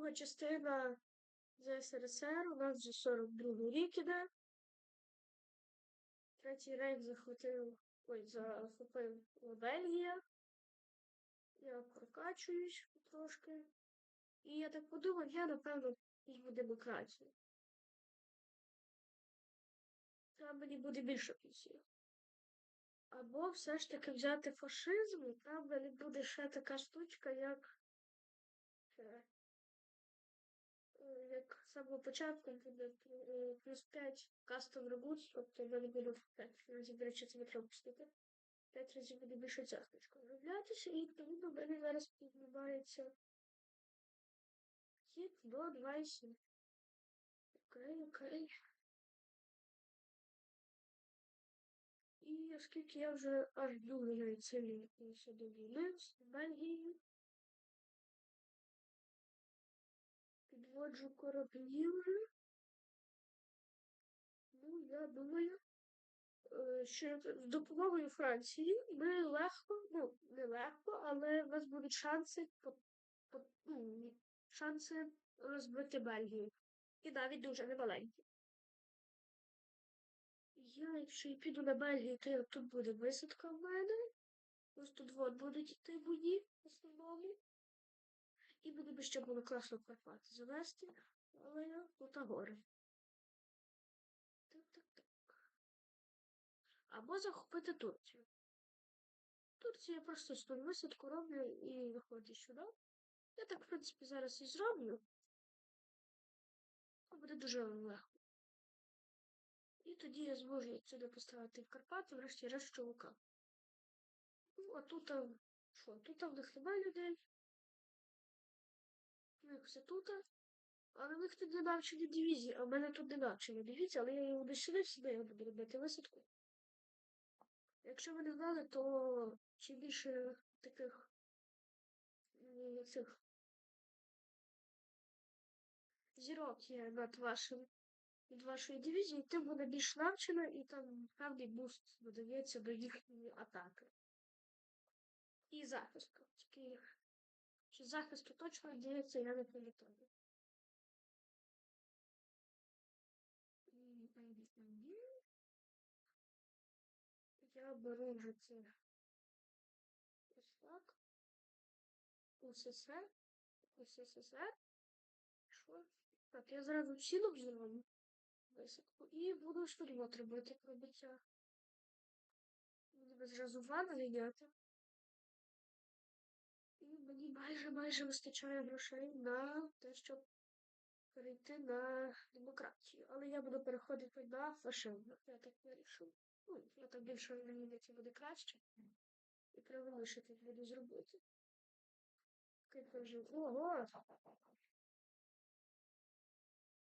друга частина ЗСРСР, у нас вже 42 рік іде. Третій рейх захватив, ой, захопив Бельгія. Я прокачуюсь трошки. І я так подумав, я напевно візьму демократію. Там мені буде більше плюсів. Або все ж таки взяти фашизм, і там мені буде ще така штучка, як. Як з самого початку буде е, плюс 5 кастом ребут, тобто в мене буде 5 разів, речі, це не треба пустити. 5 разів буде більше ця штучка вироблятися, і тому в мене зараз піднімається хід до 27. Окей, окей. І оскільки я вже аж дуже відносився до війни з Бельгією, підводжу кораблі вже. Ну, я думаю, е, що з допомогою Франції ми легко, ну, не легко, але в нас будуть шанси по, по, ну, шанси розбити Бельгію. І навіть дуже немаленькі. Я, якщо і піду на Бельгію, то тут буде висадка в мене. Ось тут будуть йти бої в основному. І буде би ще було класно Карпати завести, але тут гори. Так, так, так. Або захопити Турцію. Турцію я просто стою висадку роблю і виходжу сюди. Я так, в принципі, зараз і зроблю. Буде дуже легко. І тоді я зможу сюди поставити в Карпати, врешті-решт чоловіка. Ну, а тут, що, тут в них немає людей. Них тут. А на них тут не навчені дивізії, а в мене тут не навчені дивізії, але я його не сюди сюди я буду робити висадку. Якщо ви не знали, то чим більше таких цих зірок є над вашим від вашої дивізії, тим буде більш навчена і там певний буст додається до їхньої атаки. І захисту. Тільки чи захисту точно дається, я м, м. Я беру вже це ось так. УССР. УССР. Що? Так, я зразу ціну взірву висадку і буду штурмот робити пробиття. Буду зразу ванну ліняти. І мені майже майже вистачає грошей на те, щоб перейти на демократію. Але я буду переходити на фашизм. Я так вирішив. Ну, я так більше це буде краще. І треба лишити буду зробити. Кажу, ого!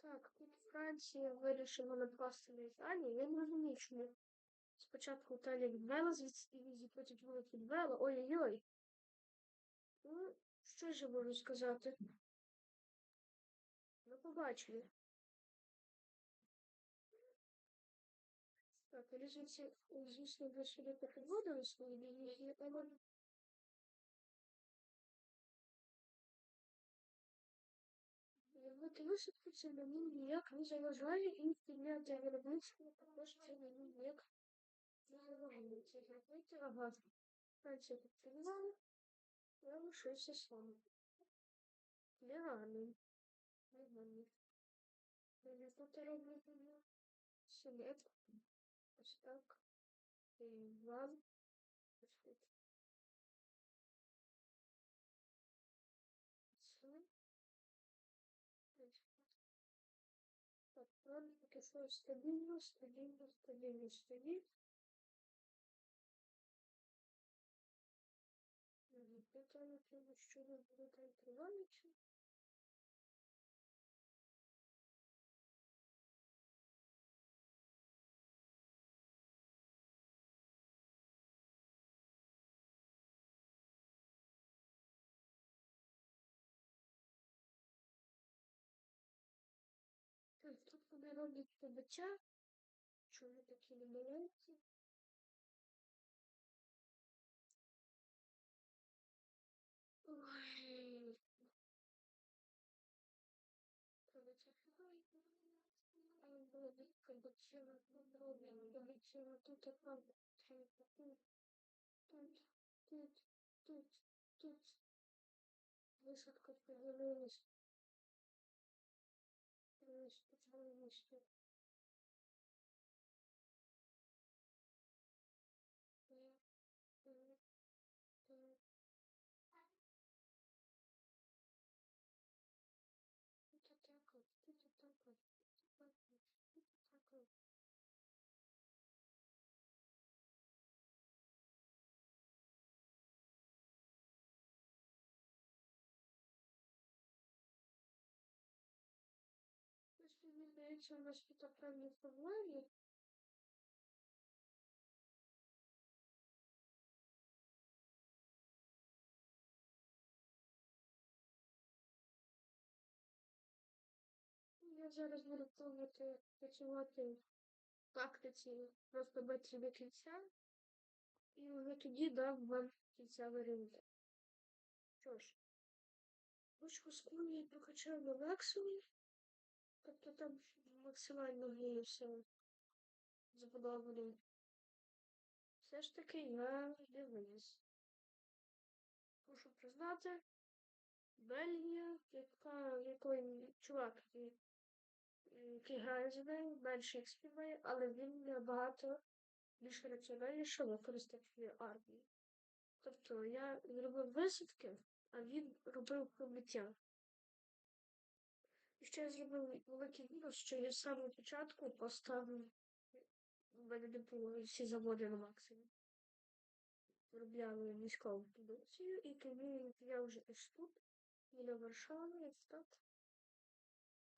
Так, тут Франція вирішила напасти на Італію. Я не розумію, чому. Спочатку Італія відвела звідси дивізії, потім вона відвела. Ой-ой-ой. Ну, що ж я можу сказати? До побачення. Так, різниці, звісно, ви сюди дивізії, але Робити висадку це мені ніяк не заважає і підняти виробництво також це мені ніяк не заважає. Це зробити ага. Франція підтримала, я лишився сам. Негарний. Негарний. Я тут роблю селект. Ось так. І вам. Ось тут. Так, правильно, поки що стабільно, стабільно, стабільно стоїть. Питання треба, що не буде там. Так, тут вони роблять побиття. Чому такі маленькі? Ой. Капучино, капучино, тут одна, тут, тут, тут, тут. Висадка повернулась. Спеціально вийшли. Здається, у нас тут певні проблеми. Я зараз буду пробувати працювати в тактиці просто без собі кінця. І вже тоді дам вам кінцевий результат. Що ж, ручку скру я прокачав на максимум. Тобто там максимально все заподобано. Все ж таки я не виніс. Мушу признати, Бельгія, яка, який чувак, який, грає за нею, менше як співає, але він набагато більш раціональніше використав армію. Тобто я зробив висадки, а він робив пробиття. І ще я зробив великий мінус, що я з самого початку поставив у мене не було всі заводи на максимум. Виробляли військову продукцію, і тому я вже ось тут, біля Варшави, як так.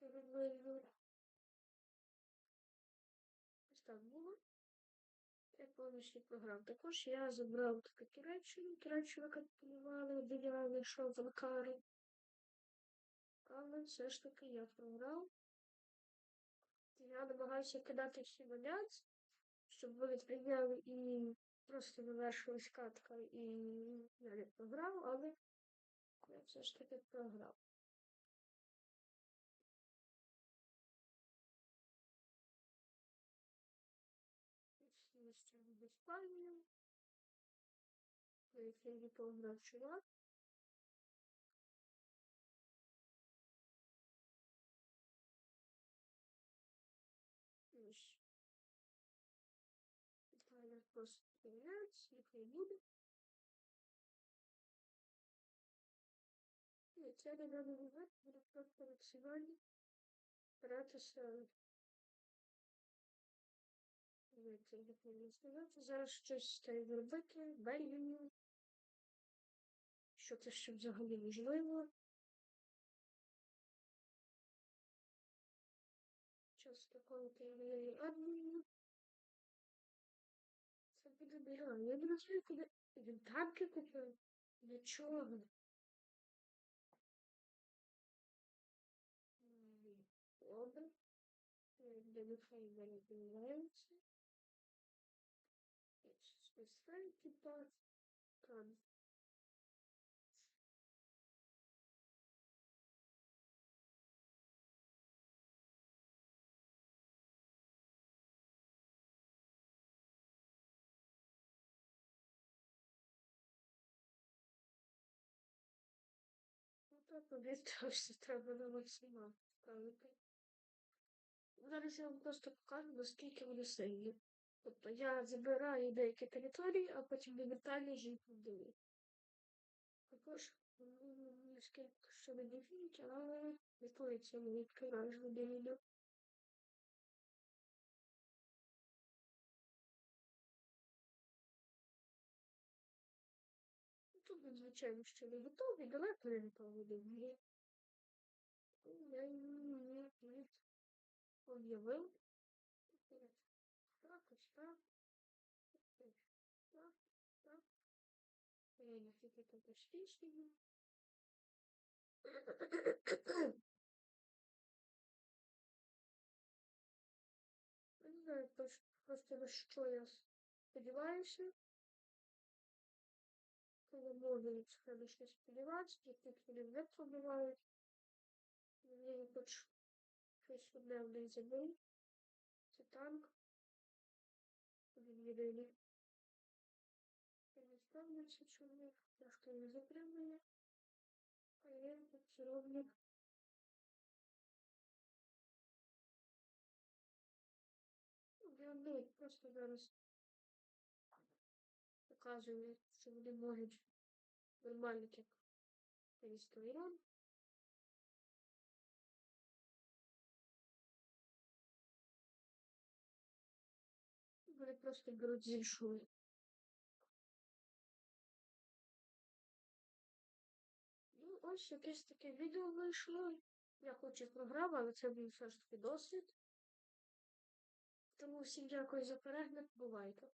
Робив ось так було. Я повністю програв. Також я забрав таке Туреччину, Туреччину капітулювали, обіляли, що в Анкару. Але все ж таки я програв. Я намагаюся кидати всі валяць, щоб вони прийняли і просто завершилась катка, і я не програв, але я все ж таки програв. Місце в Іспанії. Який пограв чувак. Просто их не будет. І це надо вибрати, буде просто максимально старатися. Зараз щось стає робити, Бельгію. Що це ще взагалі можливо. Час такого появляє біля. Я не розумію, куди він танки купив. Для чого? Добре. Для нехай мене піднімається. Списаємо, типа, там. Ну так, що треба на максимально ставити. Зараз я вам просто покажу, наскільки вони сильні. Тобто я забираю деякі території, а потім моментально жінку віддаю. Також скільки що не дефінуть, але відповідь мені відкриваєш буде відео. Звичайно, ще не готові, далеко не готові до гри. Я її об'явив. Так, ось так. Так, так. Я не тільки тут пішли. Не знаю просто на що я сподіваюся. Себе щось сподіватися, яких вони не пробивають. Мені хоч щось одне в них забив. Це танк. Відвідали. Не справляться чоловік. Трошки не затримує. А я тут роблю. Вони просто зараз показують, що вони можуть нормально як повісти Іран. Просто беруть з. Ну, ось якесь таке відео вийшло. Я хочу програма, але це був все ж таки досвід. Тому всім дякую за перегляд. Бувайте.